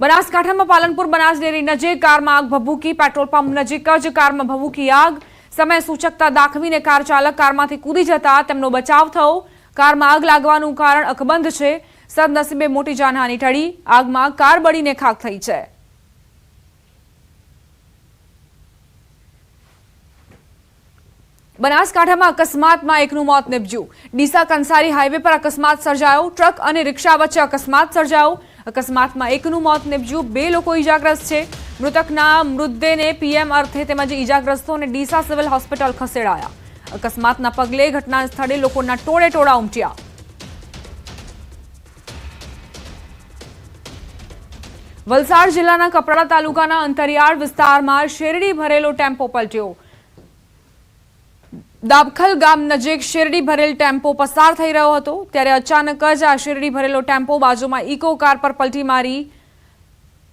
બનાસકાંઠામાં પાલનપુર બનાસ ડેરી નજીક કારમાં આગ, ભભૂકી, પેટ્રોલ પંપ નજીક જ કારમાં ભભૂકી આગ. સમય સૂચકતા દાખવીને કાર ચાલક કારમાંથી કૂદી જતા તેમનો બચાવ થયો. કારમાં આગ લાગવાનું કારણ અકબંધ છે. સદનસીબે મોટી જાનહાની ટળી. આગમાં કાર બળીને ખાક થઈ છે. બનાસકાંઠામાં અકસ્માતમાં એકનું મોત નીપજ્યું. ડીસા કંસારી હાઈવે પર અકસ્માત સર્જાયો. ટ્રક અને રિક્ષા વચ્ચે અકસ્માત સર્જાયો. અકસ્માતમાં એકનું મોત નિપજ્યું, બે લોકો ઈજાગ્રસ્ત છે. મૃતકના મૃતદેહને પીએમ અર્થે તેમજ ઈજાગ્રસ્તોને ડીસા સિવિલ હોસ્પિટલ ખસેડાયા. અકસ્માતના પગલે ઘટના સ્થળે લોકોના ટોળે ટોળા ઉમટ્યા. વલસાડ જિલ્લાના કપરાડા તાલુકાના અંતરિયાળ વિસ્તારમાં શેરડી ભરેલો ટેમ્પો પલટ્યો. દાબખલ ગામ નજીક શેરડી ભરેલ ટેમ્પો પસાર થઈ રહ્યો હતો, ત્યારે અચાનક જ આ શેરડી ભરેલો ટેમ્પો બાજુમાં ઇકો કાર પર પલટી મારી.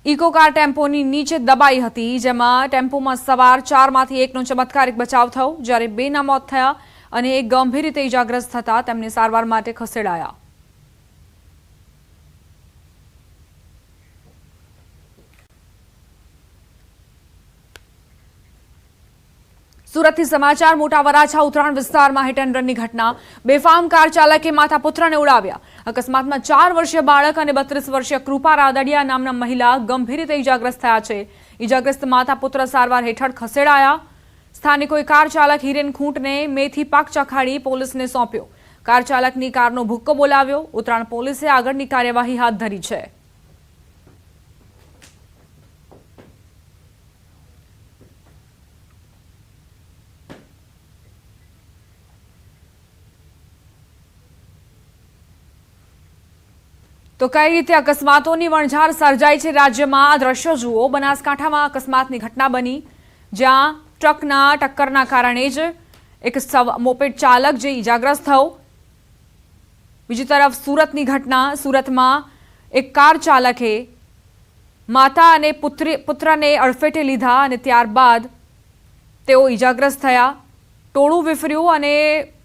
ઇકો કાર ટેમ્પોની નીચે દબાઈ હતી, જેમાં ટેમ્પોમાં સવાર ચારમાંથી એકનો ચમત્કારિક બચાવ થયો, જ્યારે બેના મોત થયા અને એક ગંભીર રીતે ઇજાગ્રસ્ત થતા તેમને સારવાર માટે ખસેડાયા. સુરતથી સમાચાર. મોટા વરાછા ઉત્તરાયણ વિસ્તારમાં હિટ એન્ડ રનની ઘટના. બેફામ કાર ચાલકે માતા પુત્રને ઉડાવ્યા. અકસ્માતમાં ચાર વર્ષીય બાળક અને બત્રીસ વર્ષીય કૃપા રાદડિયા નામના મહિલા ગંભીર રીતે ઇજાગ્રસ્ત થયા છે. ઇજાગ્રસ્ત માતા પુત્ર સારવાર હેઠળ ખસેડાયા. સ્થાનિકોએ કાર ચાલક હિરેન ખૂંટને મેથી પાક ચખાડી પોલીસને સોંપ્યો. કાર ચાલકની કારનો ભુક્કો બોલાવ્યો. ઉત્તરાયણ પોલીસે આગળની કાર્યવાહી હાથ ધરી છે. તો કઈ રીતે અકસ્માતોની વણઝાર સર્જાય છે રાજ્યમાં? દ્રશ્યો જુઓ. બનાસકાંઠામાં અકસ્માતની ઘટના બની, જ્યાં ટ્રકના ટક્કરના કારણે જ એક મોપેડ ચાલક જે ઈજાગ્રસ્ત થયો. બીજી તરફ સુરતની ઘટના. સુરતમાં એક કાર ચાલકે માતા અને પુત્રી, પુત્રને અડફેટે લીધા અને ત્યારબાદ તેઓ ઈજાગ્રસ્ત થયા. ટોળું વિફર્યું અને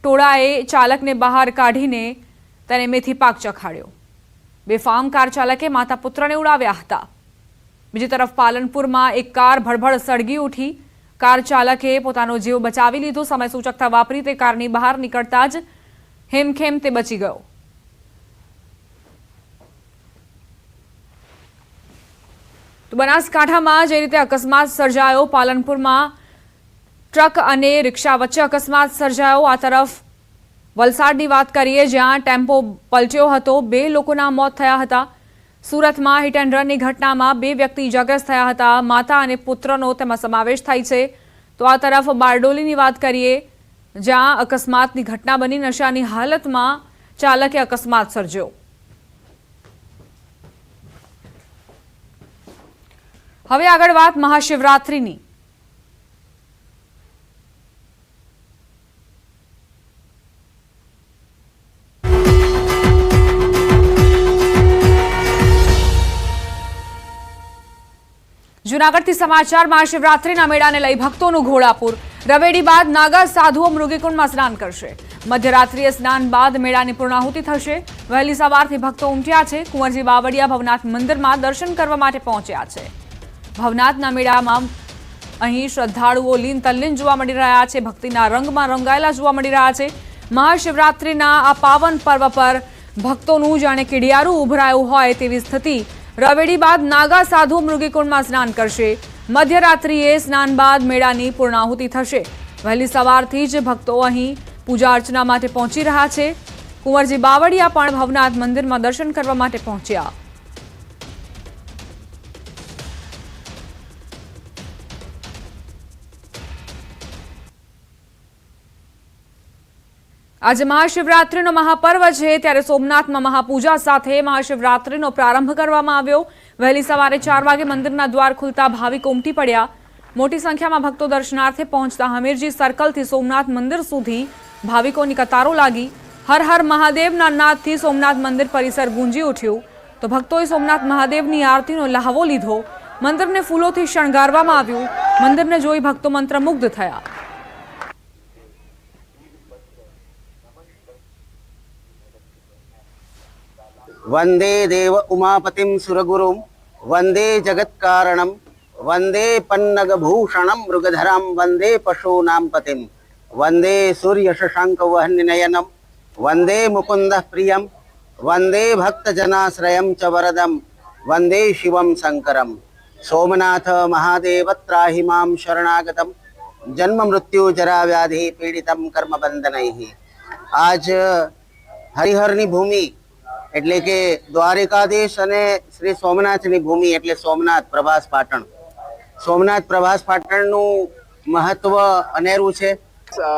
ટોળાએ ચાલકને બહાર કાઢીને તેને મેથી પાક ચખાડ્યો. બેફામ કાર ચાલકે માતા પુત્રને ઉડાવ્યા હતા. બીજી તરફ પાલનપુરમાં એક કાર ભડભડ સળગી ઉઠી. કાર ચાલકે પોતાનો જીવ બચાવી લીધો. સમય સૂચકતા વાપરી તે કારની બહાર નીકળતા જ હેમખેમ તે બચી ગયો. તો બનાસકાંઠામાં જે રીતે અકસ્માત સર્જાયો, પાલનપુરમાં ટ્રક અને રિક્ષા વચ્ચે અકસ્માત સર્જાયો. આ તરફ વલસાડની વાત કરીએ, જ્યાં ટેમ્પો પલટ્યો હતો. બે લોકોના મોત થયા હતા. સુરતમાં હિટ એન્ડ રનની ઘટનામાં બે વ્યક્તિ ઇજાગ્રસ્ત થયા હતા. માતા અને પુત્રનો તેમાં સમાવેશ થાય છે. તો આ તરફ બારડોલીની વાત કરીએ, જ્યાં અકસ્માતની ઘટના બની. નશાની હાલતમાં ચાલકે અકસ્માત સર્જ્યો. હવે આગળ વાત મહાશિવરાત્રિની. જુનાગઢથી સમાચાર મહાશિવરાત્રિના મેળાને લઈ ભક્તોનું ઘોડાપુર. રવેડી બાદ નાગા સાધુઓ મૃગીકુંડમાં સ્નાન કરશે. મધ્યરાત્રિએ સ્નાન બાદ મેળાની પૂર્ણાહુતિ થશે. વહેલી સવારથી ભક્તો ઉમટ્યા છે. કુંવરજી બાવળિયા ભવનાથ મંદિરમાં દર્શન કરવા માટે પહોંચ્યા છે. ભવનાથના મેળામાં અહીં શ્રદ્ધાળુઓ લીન તલ્લીન જોવા મળી રહ્યા છે. ભક્તિના રંગમાં રંગાયેલા જોવા મળી રહ્યા છે. મહાશિવરાત્રિના આ પાવન પર્વ પર ભક્તોનું જાણે કીડિયારું ઉભરાયું હોય તેવી સ્થિતિ રવેડી બાદ નાગા સાધુ મૃગીકુંડમાં સ્નાન કરશે. મધ્યરાત્રિએ સ્નાન બાદ મેળાની પૂર્ણાહુતિ થશે. વહેલી સવારથી જ ભક્તો અહીં પૂજા અર્ચના માટે પહોંચી રહ્યા છે. કુંવરજી બાવળિયા પણ ભવનાથ મંદિરમાં દર્શન કરવા માટે પહોંચ્યા. આજે મહાશિવરાત્રિનો મહાપર્વ છે, ત્યારે સોમનાથમાં મહાપૂજા સાથે મહાશિવરાત્રિનો પ્રારંભ કરવામાં આવ્યો. વહેલી સવારે ચાર વાગે મંદિરના દ્વાર ખુલતા ભાવિકો ઉમટી પડ્યા. મોટી સંખ્યામાં ભક્તો દર્શનાર્થે પહોંચતા હમીરજી સર્કલથી સોમનાથ મંદિર સુધી ભાવિકોની કતારો લાગી. હર હર મહાદેવના નાદથી સોમનાથ મંદિર પરિસર ગુંજી ઉઠ્યું. તો ભક્તોએ સોમનાથ મહાદેવની આરતીનો લહાવો લીધો. મંદિરને ફૂલોથી શણગારવામાં આવ્યું. મંદિરને જોઈ ભક્તો મંત્રમુગ્ધ થયા. વંદે દેવ ઉમાપતિમ સુરગુરુમ વંદે જગત્કારણમ વંદે પન્નગભૂષણમ મૃગધરમ વંદે પશૂનામ પતિમ વંદે સૂર્ય શશાંક વહનયનમ વંદે મુકુંદ પ્રિયમ વંદે ભક્તજનાશ્રયમ ચ વરદમ વંદે શિવમ શંકરમ સોમનાથ મહાદેવ ત્રાહિ મામ શરણાગતમ જન્મ મૃત્યુ જરા વ્યાધિ પીડિતમ કર્મબંધનૈ આજ હરિહરની ભૂમિ એટલે કે દ્વારિકાધીશ અને શ્રી સોમનાથની ભૂમિ એટલે સોમનાથ પ્રભાસ પાટણ સોમનાથ પ્રભાસ પાટણનું મહત્વ અનેરું છે इस, अ,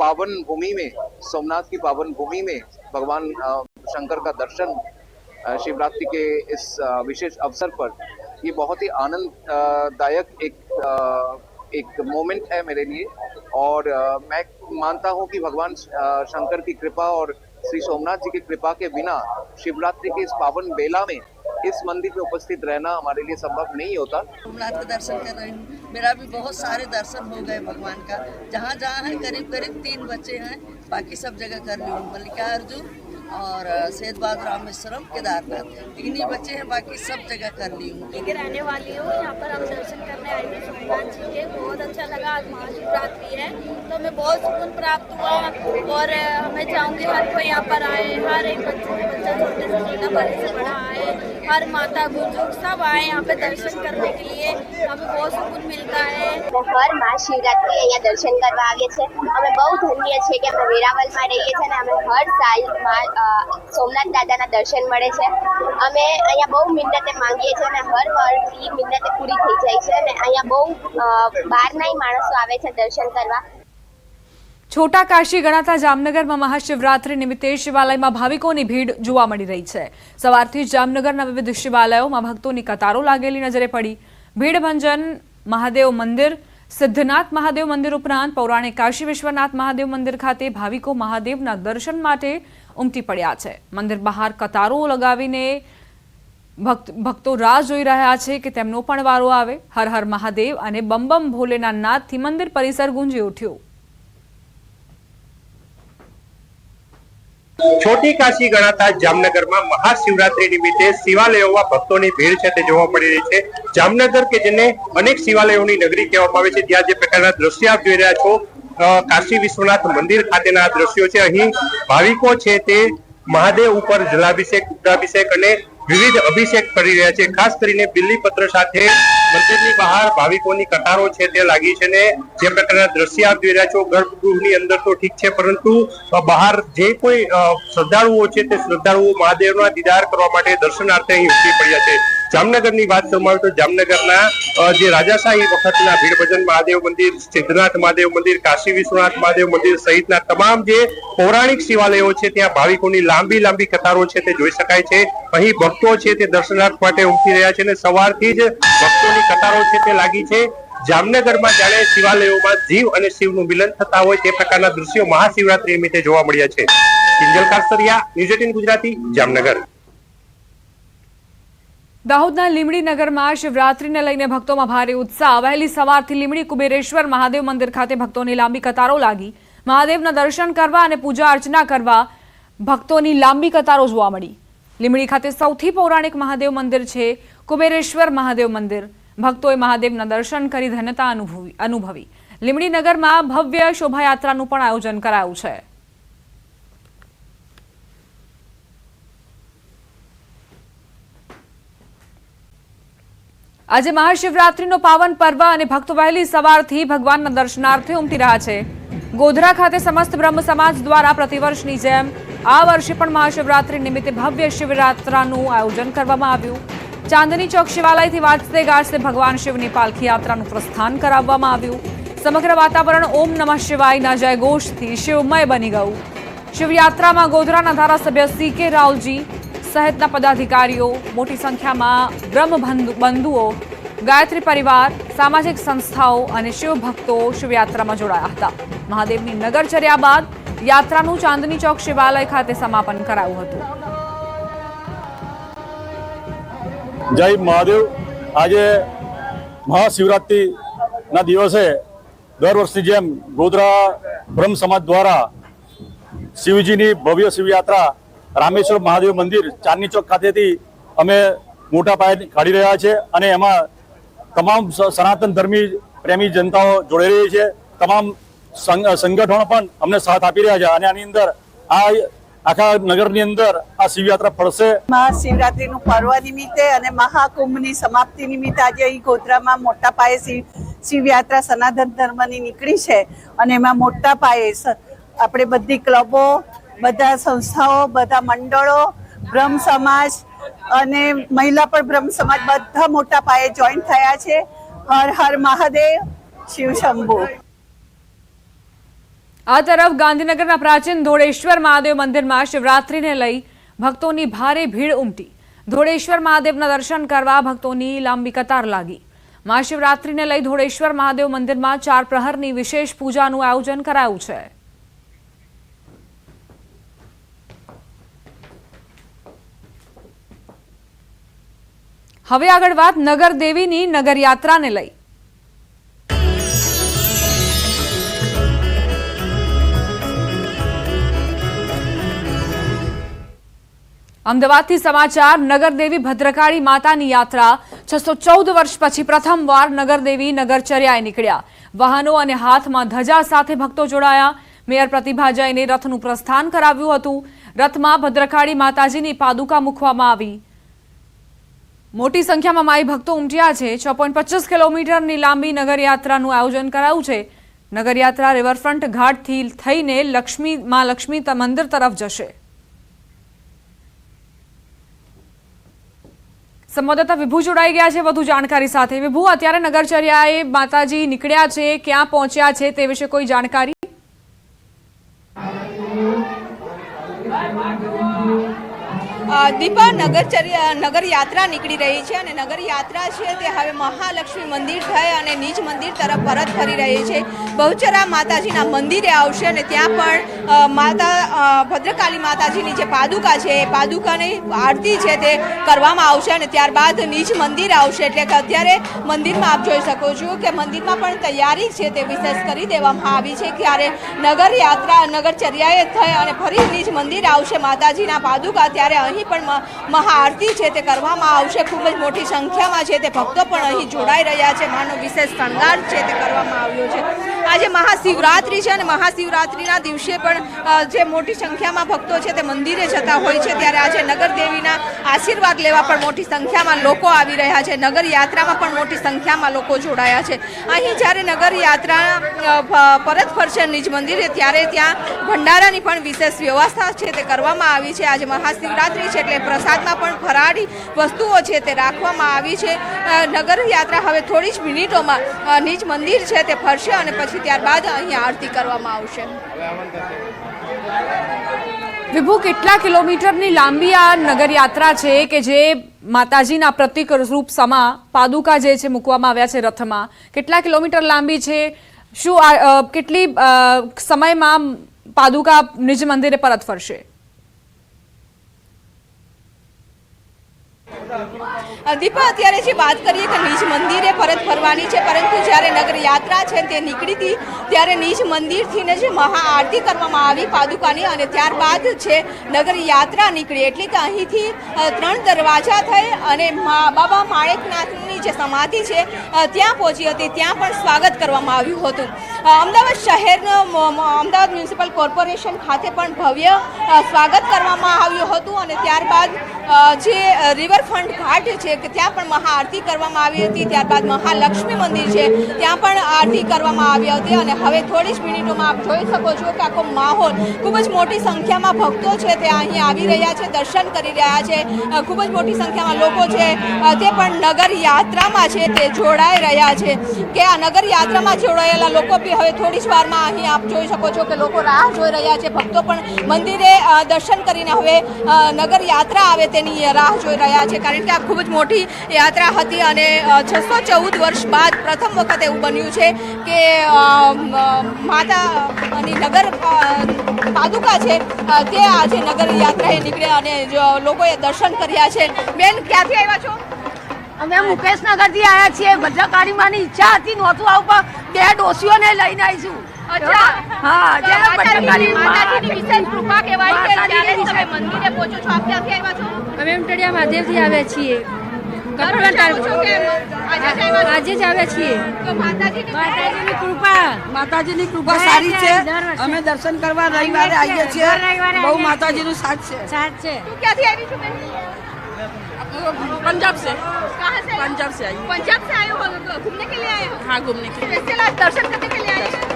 पावन भूमि में सोमनाथ की पावन भूमि में भगवान अ, शंकर का दर्शन अ, शिवरात्रि के इस अ, विशेष अवसर पर ये बहुत ही आनंददायक एक अ, एक मोमेंट है मेरे लिए और अ, मैं मानता हूँ कि भगवान अ, शंकर की कृपा और श्री सोमनाथ जी की कृपा के बिना शिवरात्रि के इस पावन बेला में इस मंदिर में उपस्थित रहना हमारे लिए संभव नहीं होता। सोमनाथ का दर्शन कर रही हूँ। मेरा भी बहुत सारे दर्शन हो गए भगवान का। जहाँ जहाँ है करीब करीब तीन बच्चे हैं। बाकी सब जगह कर रही हूँ। मल्लिकार्जुन और सैद बहादुर रामेश्वरम केदारनाथ लेकिन ये बच्चे हैं, बाकी सब जगह कर ली हूँ। ठीक रहने वाली हूँ। यहाँ पर हम दर्शन करने आए थे सुल्तान जी के। बहुत अच्छा लगा आज महाशिवरात्रि है। तो हमें बहुत सुकून प्राप्त हुआ और मैं चाहूँगी हर कोई यहाँ पर आए, हर एक बच्चे बच्चा छोटे से छोटा, बड़े से बड़ा आए। हर माता बुजुर्ग सब आए यहाँ पे दर्शन करने के लिए हमें बहुत सुकून मिलता है અમે હર મહાશિવરાત્રિ અહીંયા દર્શન કરવા આવીએ છીએ અમે બહુ ધન્ય છે કે અમે વેરાવલમાં રહીએ છીએ અને અમે હર સાલ મા- અ, સોમનાથ દાદાના દર્શન મળે છે અમે અહીંયા બહુ મિન્નતે માંગીએ છીએ અને હર વર્ષ એ મિન્નતે પૂરી થઈ જાય છે અને અહીંયા બહુ અ, બહારનાય માણસો આવે છે દર્શન કરવા છોટા કાશી ગણાતા જામનગરમાં મહાશિવરાત્રી નિમિત્તે શિવાલયમાં ભાવિકોની ભીડ જોવા મળી રહી છે. સવારથી જામનગરના વિવિધ શિવાલયોમાં ભક્તોની કતારો લાગેલી નજરે પડી. ભીડભંજન મહાદેવ મંદિર, સિદ્ધનાથ મહાદેવ મંદિર ઉપરાંત પૌરાણિક કાશી વિશ્વનાથ મહાદેવ મંદિર ખાતે ભાવિકો મહાદેવના દર્શન માટે ઉમટી પડ્યા છે. મંદિર બહાર કતારો લગાવીને ભક્ત, ભક્તો રાહ જોઈ રહ્યા છે કે તેમનો પણ વારો આવે. હર હર મહાદેવ અને બમ બમ ભોલેના નાદથી મંદિર પરિસર ગુંજી ઉઠ્યું. છોટી કાશી ગણાતા જામનગરમાં મહાશિવરાત્રી નિમિત્તે શિવાલયોમાં ભક્તોની ભીડ છે તે જોવા મળી રહી છે. જામનગર કે જેને અનેક શિવાલયોની નગરી કહેવામાં આવે છે, ત્યાં જે પ્રકારના દ્રશ્ય આપ જોઈ રહ્યા છો કાશી વિશ્વનાથ મંદિર ખાતેના દ્રશ્યો છે. અહીં ભાવિકો છે તે મહાદેવ ઉપર જલાભિષેક રુદ્રાભિષેક અને વિવિધ અભિષેક કરી રહ્યા છે. ખાસ કરીને બિલ્લીપત્ર સાથે મંદિરની બહાર ભાવિકોની કતારો છે તે લાગી છે ને જે પ્રકારના દ્રશ્ય આપ જોઈ રહ્યા છો, ગર્ભગૃહની અંદર તો ઠીક છે, પરંતુ બહાર જે કોઈ શ્રદ્ધાળુઓ છે તે શ્રદ્ધાળુઓ મહાદેવના દીદાર કરવા માટે દર્શનાર્થે અહીં ઉમટી પડ્યા છે. જામનગરની વાત કરવામાં આવે તો જામનગરના જે રાજાશાહી વખતના ભીડભજન મહાદેવ મંદિર, સિદ્ધનાથ મહાદેવ મંદિર, કાશી વિશ્વનાથ મહાદેવ મંદિર સહિતના તમામ જે પૌરાણિક શિવાલયો છે, ત્યાં ભાવિકોની લાંબી લાંબી કતારો છે, તે જોઈ શકાય છે. અહીં ભક્તો છે, તે દર્શનાર્થ માટે ઉમટી રહ્યા છે અને સવારથી જ ભક્તોની કતારો છે, તે લાગી છે. જામનગરમાં જાણે શિવાલયોમાં જીવ અને શિવનું મિલન થતા હોય, તે પ્રકારના દૃશ્યો મહાશિવરાત્રી નિમિત્તે જોવા મળ્યા છે. Kinjal Karsariya, news eighteen Gujarati, Jamnagar. દાહોદના લીમડી નગરમાં શિવરાત્રીને લઈને ભક્તોમાં ભારે ઉત્સાહ. વહેલી સવારથી લીમડી, કુબેરેશ્વર, મહાદેવ મંદિર ખાતે ભક્તોની લાંબી કતારો લાગી. મહાદેવના દર્શન કરવા અને પૂજા અર્ચના કરવા ભક્તોની લાંબી કતારો જોવા મળી. લીમડી ખાતે સૌથી પૌરાણિક મહાદેવ મંદિર છે કુબેરેશ્વર મહાદેવ મંદિર. ભક્તોએ મહાદેવના દર્શન કરી ધન્યતા અનુભવી અનુભવી. લીમડી નગરમાં ભવ્ય શોભાયાત્રાનું પણ આયોજન કરાયું છે. આજે મહાશિવરાત્રીનો પાવન પર્વ અને ભક્તો વહેલી સવારથી ભગવાનના દર્શનાર્થે ઉમટી રહ્યા છે. ગોધરા ખાતે સમસ્ત બ્રહ્મ સમાજ દ્વારા પ્રતિવર્ષની જેમ આ વર્ષે પણ મહાશિવરાત્રી નિમિત્તે ભવ્ય શિવરાત્રાનું આયોજન કરવામાં આવ્યું. ચાંદની ચોક શિવાલયથી વાંચતે ગાજતે ભગવાન શિવની પાલખી યાત્રાનું પ્રસ્થાન કરાવવામાં આવ્યું. સમગ્ર વાતાવરણ ઓમ નમઃ શિવાયના જયઘોષથી શિવમય બની ગયું. શિવયાત્રામાં ગોધરાના ધારાસભ્ય સી કે રાવલજી સહિતના પદાધિકારીઓ, મોટી સંખ્યામાં બ્રહ્મ બંધુઓ, ગાયત્રી પરિવાર, સામાજિક સંસ્થાઓ અને શિવભક્તો શિવયાત્રામાં જોડાયા હતા. મહાદેવની નગરચર્યા બાદ યાત્રાનું ચાંદની ચોક શિવાલય ખાતે સમાપન કરાયું હતું. જય મહાદેવ. આજે મહાશિવરાત્રિના દિવસે દર વર્ષની જેમ ગોધરા બ્રહ્મ સમાજ દ્વારા શિવજીની ભવ્ય શિવયાત્રા રામેશ્વર મહાદેવ મંદિર ચાંદની ચોક ખાતેથી અમે મોટા પાયે કાઢી રહ્યા છે અને એમાં તમામ સનાતન ધર્મી પ્રેમી જનતાઓ જોડાઈ રહી છે. તમામ સંગ- સંગઠનો પણ અમને સાથ આપી રહ્યા છે અને આની અંદર આ આખા નગરની અંદર આ શિવયાત્રા ફરશે. મહાશિવરાત્રીનું પર્વ નિમિત્તે અને મહાકુંભની સમાપ્તિ નિમિત્તે આજે અહીં ગોધરામાં મોટા પાયે શિવ, શિવયાત્રા સનાતન ધર્મની નીકળી છે. અને એમાં મોટા પાયે આપણે બધી ક્લબો બધા સંસ્થાઓ, બધા મંડળો, બ્રહ્મ સમાજ અને મહિલા પણ બ્રહ્મ સમાજ બધા મોટા પાયે જોઈન થયા છે. હર હર મહાદેવ, શિવ શંભુ. આ તરફ ગાંધીનગરના પ્રાચીન ધોળેશ્વર મહાદેવ મંદિરમાં શિવરાત્રીને લઈ ભક્તોની ભારે ભીડ ઉમટી. ધોળેશ્વર મહાદેવના દર્શન કરવા ભક્તોની લાંબી કતાર લાગી. મહાશિવરાત્રીને લઈ ધોળેશ્વર મહાદેવ મંદિરમાં ચાર પ્રહરની વિશેષ પૂજાનું આયોજન કરાયું છે. હવે આગળ વાત નગર દેવીની નગર યાત્રાને લઈ. અમદાવાદથી સમાચાર, નગરદેવી ભદ્રકાળી માતાની યાત્રા. છસો ચૌદ વર્ષ પછી પ્રથમવાર નગરદેવી નગરચર્યાએ નીકળ્યા. વાહનો અને હાથમાં ધજા સાથે ભક્તો જોડાયા. મેયર પ્રતિભા જૈને રથનું પ્રસ્થાન કરાવ્યું હતું. રથમાં ભદ્રકાળી માતાજીની પાદુકા મૂકવામાં આવી. મોટી સંખ્યામાં માઈ ભક્તો ઉમટ્યા છે. છ પોઈન્ટ પચીસ કિલોમીટરની લાંબી નગરયાત્રાનું આયોજન કરાયું છે. નગરયાત્રા રિવરફ્રન્ટ ઘાટથી થઈને લક્ષ્મી, માં લક્ષ્મી મંદિર તરફ જશે. સંવાદદાતા વિભુ જોડાઈ ગયા છે વધુ જાણકારી સાથે. વિભુ, અત્યારે નગરચર્યાએ માતાજી નીકળ્યા છે. ક્યાં પહોંચ્યા છે તે વિશે કોઈ જાણકારી? દીપા, નગરચર્યા નગર યાત્રા નીકળી રહી છે અને નગર યાત્રા છે તે હવે મહાલક્ષ્મી મંદિર થઈ અને નીચ મંદિર તરફ પરત ફરી રહી છે. બહુચરા માતાજીના મંદિરે આવશે અને ત્યાં પણ માતા ભદ્રકાલી માતાજીની જે પાદુકા છે, એ પાદુકાની આરતી છે તે કરવામાં આવશે અને ત્યારબાદ નીચ મંદિર આવશે. એટલે કે અત્યારે મંદિરમાં આપ જોઈ શકો છો કે મંદિરમાં પણ તૈયારી છે તે વિશેષ કરી દેવામાં આવી છે ત્યારે નગર યાત્રા નગરચર્યાએ થઈ અને ફરી નીચ મંદિર આવશે માતાજીના પાદુકા. ત્યારે અહીં પણ મહાઆરતી છે તે કરવામાં આવશે. ખૂબ જ મોટી સંખ્યામાં છે તે ભક્તો પણ અહીં જોડાઈ રહ્યા છે. માનો વિશેષ શણગાર છે તે કરવામાં આવ્યો છે. આજે મહાશિવરાત્રિ છે અને મહાશિવરાત્રિના દિવસે પણ જે મોટી સંખ્યામાં ભક્તો છે તે મંદિરે જતા હોય છે. ત્યારે આજે નગરદેવીના આશીર્વાદ લેવા પણ મોટી સંખ્યામાં લોકો આવી રહ્યા છે. નગર યાત્રામાં પણ મોટી સંખ્યામાં લોકો જોડાયા છે. અહીં જ્યારે નગર યાત્રા પરત ફરશે નિજ મંદિરે, ત્યારે ત્યાં ભંડારાની પણ વિશેષ વ્યવસ્થા છે તે કરવામાં આવી છે. આજે મહાશિવરાત્રિ છે એટલે પ્રસાદમાં પણ ફરાળી વસ્તુઓ છે તે રાખવામાં આવી છે. નગરયાત્રા નગર યાત્રા હવે થોડી જ મિનિટોમાં નીચ મંદિર છે તે ફરશે અને પછી ત્યારબાદ અહીં આરતી કરવામાં આવશે. વિભુ, કેટલા કિલોમીટરની લાંબી આ નગરયાત્રા છે કે જે માતાજીના પ્રતિક રૂપ સમા પાદુકા જે છે મૂકવામાં આવ્યા છે રથમાં? કેટલા કિલોમીટર લાંબી છે? શું કેટલી સમયમાં પાદુકા નિજ મંદિરે પરત ફરશે? દીપા, અત્યારે જે વાત કરીએ કે નિજ મંદિરે પરત ફરવાની છે, પરંતુ જ્યારે નગર યાત્રા છે તે નીકળી હતી, ત્યારે નિજ મંદિરથી ને જે મહાઆરતી કરવામાં આવી પાદુકાની અને ત્યારબાદ છે નગર યાત્રા નીકળી, એટલે કે અહીંથી ત્રણ દરવાજા થઈ અને બાબા માણેકનાથની જે સમાધિ છે ત્યાં પહોંચી હતી. ત્યાં પણ સ્વાગત કરવામાં આવ્યું હતું. અમદાવાદ શહેરનો અમદાવાદ મ્યુનિસિપલ કોર્પોરેશન ખાતે પણ ભવ્ય સ્વાગત કરવામાં આવ્યું હતું અને ત્યારબાદ જે રિવરફ્રન્ટ ઘાટ છે ત્યાં પણ મહાઆરતી કરવામાં આવી હતી. ત્યારબાદ મહાલક્ષ્મી મંદિર છે, ત્યાં પણ આરતી કરવામાં આવી હતી અને હવે થોડી જ મિનિટોમાં આપ જોઈ શકો છો કે આખો માહોલ ખૂબ જ મોટી સંખ્યામાં ભક્તો છે તે અહીં આવી રહ્યા છે, દર્શન કરી રહ્યા છે. ખૂબ જ મોટી સંખ્યામાં લોકો છે. તે પણ નગર યાત્રામાં છે તે જોડાઈ રહ્યા છે કે આ નગર યાત્રામાં જોડાયેલા લોકો બી હવે થોડી જ વારમાં અહીં આપ જોઈ શકો છો કે લોકો રાહ જોઈ રહ્યા છે, ભક્તો પણ મંદિરે દર્શન કરીને હવે નગર યાત્રા આવે તેની રાહ જોઈ રહ્યા છે. કારણ કે આ ખૂબ જ મોટી યાત્રા હતી અને છસો ચૌદ વર્ષ બાદ પ્રથમ વખત એવું બન્યું છે કે માતાની નગર પાદુકા છે તે આજે નગર યાત્રાએ નીકળ્યા અને લોકોએ દર્શન કર્યા છે. બેન, ક્યાંથી આવ્યા છો? અમે મુકેશનગરથી આવ્યા છીએ. બધા માની ઈચ્છા હતી નહોતું આવું પણ બે ડોસીઓને લઈને આવીશું. અચ્છા. હા જે ભદ્રકાળી માતાજીની વિશેષ કૃપા કહેવાય છે માતાજીની તમે મંદિરે પહોંચો છો. આપ ક્યાંથી આવ્યા છો? અમે ઉમટડિયા મહાદેવથી આવ્યા છીએ. આજે જ આવ્યા છીએ. માતાજીની માતાજીની કૃપા. માતાજીની કૃપા સારી છે. અમે દર્શન કરવા રવિવારે આવીએ છીએ. બહુ માતાજીનું સાથ છે. સાથ છે. ક્યાંથી આવી છું બેન? पंजाब से कहाँ से पंजाब से आई पंजाब से आए हो तो घूमने के लिए आए हो हाँ घूमने के लिए स्पेशल आज दर्शन करने के लिए आए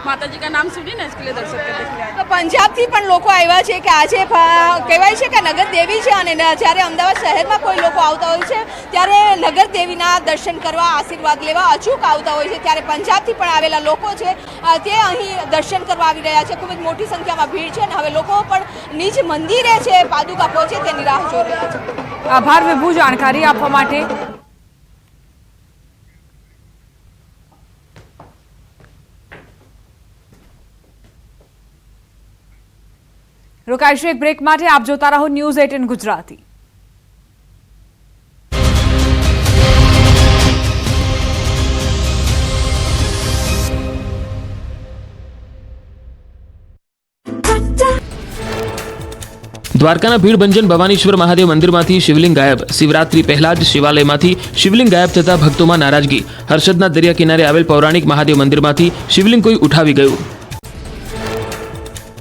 हो माता जी का नाम सुनी ना इसके लिए दर्शन करने के लिए તો પંજાબથી પણ લોકો આવ્યા છે કે આજે ફ- કહેવાય છે કે નગર દેવી છે અને ન- જ્યારે અમદાવાદ શહેરમાં કોઈ લોકો આવતા હોય છે ત્યારે નગર દેવીના દર્શન કરવા આશીર્વાદ લેવા અચૂક આવતા હોય છે ત્યારે પંજાબથી પણ આવેલા લોકો છે અ, તે અહીં દર્શન કરવા આવી રહ્યા છે ખૂબ જ મોટી સંખ્યામાં ભીડ છે અને હવે લોકો પણ નિજ મંદિરે છે પાદુકા પહોંચે તેની રાહ જોઈ રહ્યા છે આભાર વિભુ જાણકારી આપવા માટે રોકાઈશું એક બ્રેક માટે. આપ જોતા રહો ન્યૂઝ એટીન ગુજરાતી. દ્વારકાના ભીડભંજન ભવાનીશ્વર મહાદેવ મંદિરમાંથી શિવલિંગ ગાયબ. શિવરાત્રી પહેલા જ શિવાલયમાંથી શિવલિંગ ગાયબ થતા ભક્તોમાં નારાજગી. હર્ષદના દરિયા કિનારે આવેલ પૌરાણિક મહાદેવ મંદિરમાંથી શિવલિંગ કોઈ ઉઠાવી ગયું.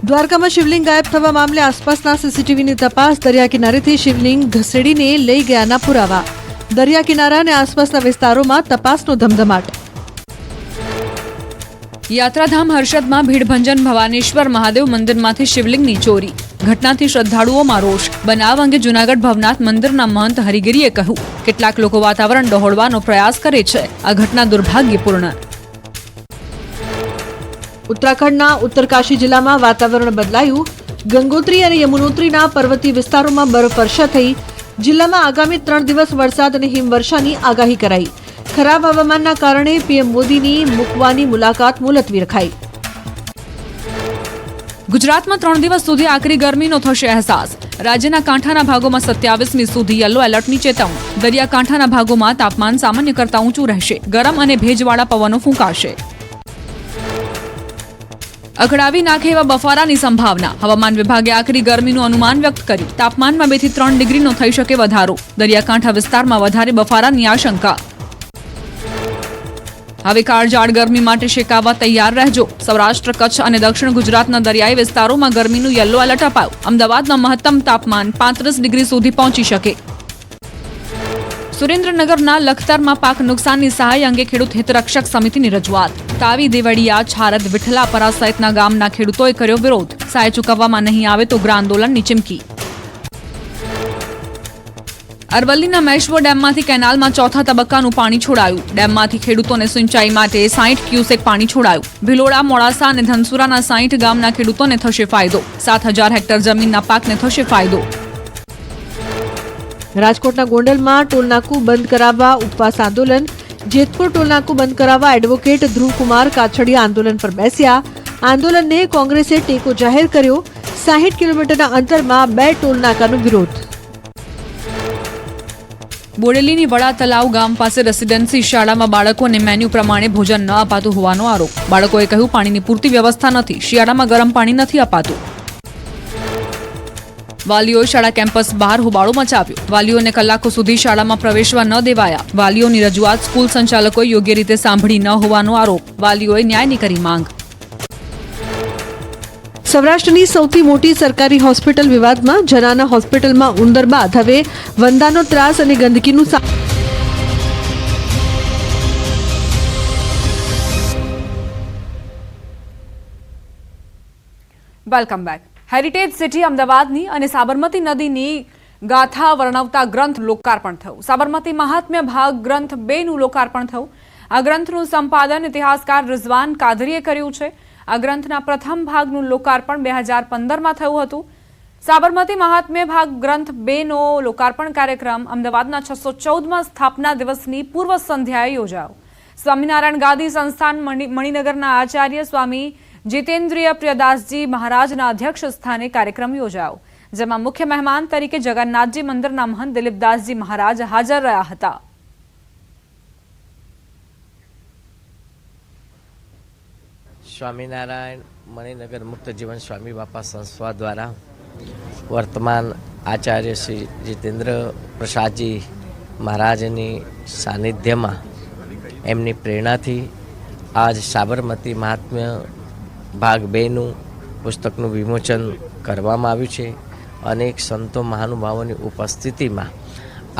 દ્વારકામાં શિવલિંગ ગાયબ થવા મામલે આસપાસના સીસીટીવીની તપાસ. દરિયા કિનારેથી શિવલિંગ ઘસેડીને લઈ ગયાના પુરાવા. દરિયા કિનારા અને આસપાસના વિસ્તારોમાં તપાસનો ધમધમાટ. યાત્રાધામ હર્ષદમાં ભીડભંજન ભવાનેશ્વર મહાદેવ મંદિરમાંથી શિવલિંગની ચોરી. ઘટનાથી શ્રદ્ધાળુઓમાં રોષ. બનાવ અંગે જૂનાગઢ ભવનાથ મંદિરના મહંત હરિગીરીએ કહ્યું, કેટલાક લોકો વાતાવરણ ડહોળવાનો પ્રયાસ કરે છે. આ ઘટના દુર્ભાગ્યપૂર્ણ. ઉત્તરાખંડના ઉત્તરકાશી જિલ્લામાં વાતાવરણ બદલાયું. ગંગોત્રી અને યમુનોત્રીના પર્વતીય વિસ્તારોમાં બરફવર્ષા થઈ. જિલ્લામાં આગામી ત્રણ દિવસ વરસાદ અને હિમવર્ષાની આગાહી કરાઈ. ખરાબ હવામાનના કારણે પીએમ મોદીની મૂકવાની મુલાકાત મુલતવી રખાઈ. ગુજરાતમાં ત્રણ દિવસ સુધી આકરી ગરમીનો થશે અહેસાસ. રાજ્યના કાંઠાના ભાગોમાં સત્યાવીસમી સુધી યલો એલર્ટની ચેતવણી. દરિયાકાંઠાના ભાગોમાં તાપમાન સામાન્ય કરતાં ઊંચું રહેશે. ગરમ અને ભેજવાળા પવનો ફૂંકાશે. અકળાવી નાખે એવા બફારાની સંભાવના. હવામાન વિભાગે આકરી ગરમીનું અનુમાન વ્યક્ત કર્યું. તાપમાનમાં બેથી ત્રણ ડિગ્રીનો થઈ શકે વધારો. દરિયાકાંઠા વિસ્તારમાં વધારે બફારાની આશંકા. હવે કાળજાળ ગરમી માટે શેકાવા તૈયાર રહેજો. સૌરાષ્ટ્ર, કચ્છ અને દક્ષિણ ગુજરાતના દરિયાઈ વિસ્તારોમાં ગરમીનું યલો એલર્ટ અપાયું. અમદાવાદમાં મહત્તમ તાપમાન પાંત્રીસ ડિગ્રી સુધી પહોંચી શકે. સુરેન્દ્રનગરના લખતરમાં પાક નુકસાનની સહાય અંગે ખેડૂત હિતરક્ષક સમિતિની રજૂઆત. તાવી દેવડિયા છારદ વિઠલાપરા સહિતના ગામના ખેડૂતોએ કર્યો વિરોધ. સહાય ચૂકવવામાં નહીં આવે તો ઉગ્ર આંદોલનની ચીમકી. અરવલ્લીના મેશ્વો ડેમમાંથી કેનાલમાં ચોથા તબક્કાનું પાણી છોડાયું. ડેમમાંથી ખેડૂતોને સિંચાઈ માટે સાઠ ક્યુસેક પાણી છોડાયું. ભિલોડા, મોડાસા અને ધનસુરાના સાઠ ગામના ખેડૂતોને થશે ફાયદો. સાત હજાર હેક્ટર જમીનના પાકને થશે ફાયદો. રાજકોટના ગોંડલમાં ટોલનાકું બંધ કરાવવા ઉપવાસ આંદોલન જેતપુર ટોલનાકું બંધ કરાવવા એડવોકેટ ધ્રુવકુમાર કાછડિયા આંદોલન પર બેસ્યા. આંદોલનને કોંગ્રેસે ટેકો જાહેર કર્યો. સાહીઠ કિલોમીટરના અંતરમાં બે ટોલનાકાનો વિરોધ. બોડેલીની વડા તલાવ ગામ પાસે રેસિડેન્સી શાળામાં બાળકોને મેન્યુ પ્રમાણે ભોજન ન અપાતું હોવાનો આરોપ. બાળકોએ કહ્યું, પાણીની પૂરતી વ્યવસ્થા નથી. શિયાળામાં ગરમ પાણી નથી અપાતું. વાલીઓએ શાળા કેમ્પસ બહાર હોબાળો મચાવ્યો. વાલીઓને કલાકો સુધી શાળામાં પ્રવેશવા ન દેવાયા. વાલીઓની રજૂઆત સ્કૂલ સંચાલકોએ યોગ્ય રીતે સાંભળી ન હોવાનો આરોપ. વાલીઓએ ન્યાયની કરી માંગ. સૌરાષ્ટ્રની સૌથી મોટી સરકારી હોસ્પિટલ વિવાદમાં જનાના હોસ્પિટલમાં ઉંદર બાદ. હવે વંદાનો ત્રાસ અને ગંદકીનું વેલકમ બેક હેરિટેજ સિટી અમદાવાદની અને સાબરમતી નદીની ગાથા વર્ણવતા ગ્રંથ લોકાર્પણ થયું. સાબરમતી મહાત્મ્ય ભાગ ગ્રંથ બેનું લોકાર્પણ થયું. આ ગ્રંથનું સંપાદન ઇતિહાસકાર રિઝવાન કાદરીએ કર્યું છે. આ ગ્રંથના પ્રથમ ભાગનું લોકાર્પણ બે હજાર પંદરમાં થયું હતું. સાબરમતી મહાત્મ્ય ભાગ ગ્રંથ બેનો લોકાર્પણ કાર્યક્રમ અમદાવાદના છસો ચૌદમાં સ્થાપના દિવસની પૂર્વ સંધ્યાએ યોજાયો. સ્વામિનારાયણ ગાદી સંસ્થાન મણિ- મણિનગરના આચાર્ય સ્વામી જીતેન્દ્રિય પ્રિયદાસજી મહારાજના અધ્યક્ષ સ્થાને કાર્યક્રમ યોજાયો, જેમાં મુખ્ય મહેમાન તરીકે જગન્નાથજી મંદિરના મહંત દિલીપદાસજી મહારાજ હાજર રહ્યા હતા. સ્વામિનારાયણ મણિનગર મુક્ત જીવન સ્વામી બાપા સંસ્થા દ્વારા વર્તમાન આચાર્ય શ્રી જીતેન્દ્ર પ્રસાદજી મહારાજની સાનિધ્યમાં એમની પ્રેરણાથી આજ સાબરમતી મહાત્મ્ય ભાગ બેનું પુસ્તકનું વિમોચન કરવામાં આવ્યું છે. અનેક સંતો મહાનુભાવોની ઉપસ્થિતિમાં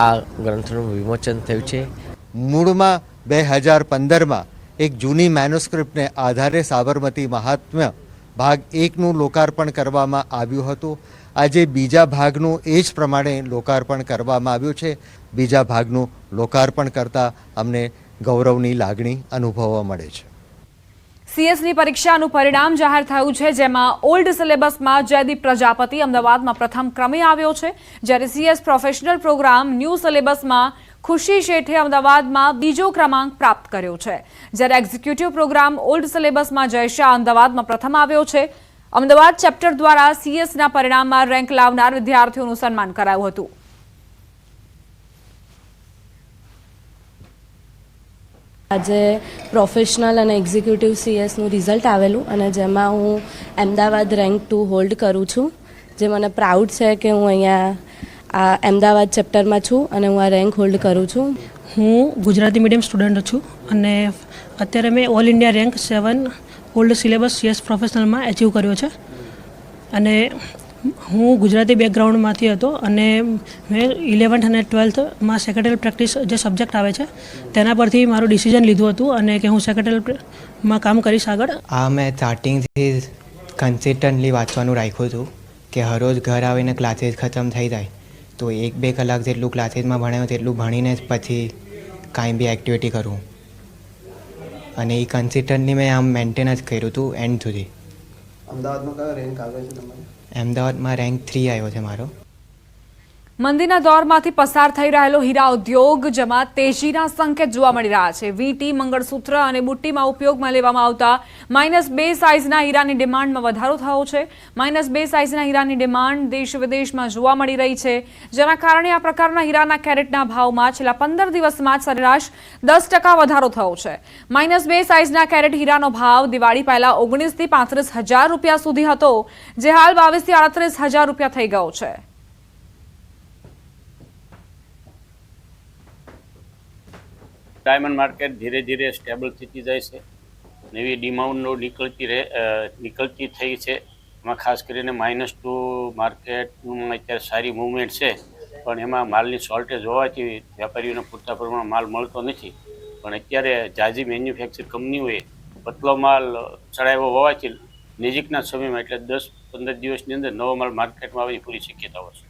આ ગ્રંથનું વિમોચન થયું છે. મૂળમાં બે હજાર પંદરમાં એક જૂની મેન્યુસ્ક્રિપ્ટને આધારે સાબરમતી મહાત્મ્ય ભાગ એકનું લોકાર્પણ કરવામાં આવ્યું હતું. આજે બીજા ભાગનું એ જ પ્રમાણે લોકાર્પણ કરવામાં આવ્યું છે. બીજા ભાગનું લોકાર્પણ કરતાં અમને ગૌરવની લાગણી અનુભવવા મળે છે. સીએસની પરીક્ષાનું પરિણામ જાહેર થયું છે, જેમાં ઓલ્ડ સિલેબસમાં જયદીપ પ્રજાપતિ અમદાવાદમાં પ્રથમ ક્રમે આવ્યો છે. જ્યારે સીએસ પ્રોફેશનલ પ્રોગ્રામ ન્યૂ સિલેબસમાં ખુશી શેઠે અમદાવાદમાં બીજો ક્રમાંક પ્રાપ્ત કર્યો છે. જ્યારે executive programme old સિલેબસમાં Jay Shah અમદાવાદમાં પ્રથમ આવ્યો છે. અમદાવાદ ચેપ્ટર દ્વારા સીએસના પરિણામમાં રેન્ક લાવનાર વિદ્યાર્થીઓનું સન્માન કરાયું હતું. આજે પ્રોફેશનલ અને એક્ઝિક્યુટિવ સીએસનું રિઝલ્ટ આવેલું અને જેમાં હું અમદાવાદ રેન્ક ટુ હોલ્ડ કરું છું. જે મને પ્રાઉડ છે કે હું અહીંયા આ અમદાવાદ ચેપ્ટરમાં છું અને હું આ રેન્ક હોલ્ડ કરું છું. હું ગુજરાતી મીડિયમ સ્ટુડન્ટ છું અને અત્યારે મેં all India rank seven old syllabus CS પ્રોફેશનલમાં achieve કર્યો છે. અને હું ગુજરાતી બેકગ્રાઉન્ડમાંથી હતો અને મેં ઇલેવન્થ અને ટ્વેલ્થમાં સેક્રેટરી પ્રેક્ટિસ જે સબ્જેક્ટ આવે છે તેના પરથી મારું ડિસિઝન લીધું હતું અને કે હું સેક્રેટરીમાં કામ કરીશ આગળ. આ મેં સ્ટાર્ટિંગથી કન્સિસ્ટન્ટલી વાંચવાનું રાખ્યું હતું કે હરરોજ ઘર આવીને ક્લાસીસ ખતમ થઈ જાય તો એક બે કલાક જેટલું ક્લાસીસમાં ભણાયું તેટલું ભણીને જ પછી કાંઈ બી એક્ટિવિટી કરું. અને એ કન્સિસ્ટન્ટલી મેં આમ મેન્ટેન જ કર્યું હતું એન્ડ સુધી. અમદાવાદમાં કયો રેન્ક આવે છે તમારે? અમદાવાદમાં રેન્ક થ્રી આવ્યો છે મારો. મંદીના દોરમાંથી પસાર થઈ રહેલો હીરા ઉદ્યોગ, જેમાં તેજીના સંકેત જોવા મળી રહ્યા છે. વીટી, મંગળસૂત્ર અને બુટ્ટીમાં ઉપયોગમાં લેવામાં આવતા માઇનસ બે સાઇઝના હીરાની ડિમાન્ડમાં વધારો થયો છે. માઇનસ બે સાઇઝના હીરાની ડિમાન્ડ દેશ વિદેશમાં જોવા મળી રહી છે. જેના કારણે આ પ્રકારના હીરાના કેરેટના ભાવમાં છેલ્લા પંદર દિવસમાં સરેરાશ દસ વધારો થયો છે. માઇનસ બે સાઇઝના કેરેટ હીરાનો ભાવ દિવાળી પહેલા ઓગણીસથી પાંત્રીસ હજાર રૂપિયા સુધી હતો, જે હાલ બાવીસથી આડત્રીસ હજાર રૂપિયા થઈ ગયો છે. ડાયમંડ માર્કેટ ધીરે ધીરે સ્ટેબલ થતી જાય છે. નવી ડિમાઉન્ડો નીકળતી રહે નીકળતી થઈ છે. એમાં ખાસ કરીને માઇનસ ટુ માર્કેટનું અત્યારે સારી મૂવમેન્ટ છે. પણ એમાં માલની શોર્ટેજ હોવાથી વેપારીઓને પૂરતા પ્રમાણમાં માલ મળતો નથી. પણ અત્યારે જાજી મેન્યુફેક્ચર કંપનીઓએ પતલો માલ ચડાવ્યો હોવાથી નજીકના સમયમાં એટલે દસ પંદર દિવસની અંદર નવો માલ માર્કેટમાં આવવાની પૂરી શક્યતાઓ છે.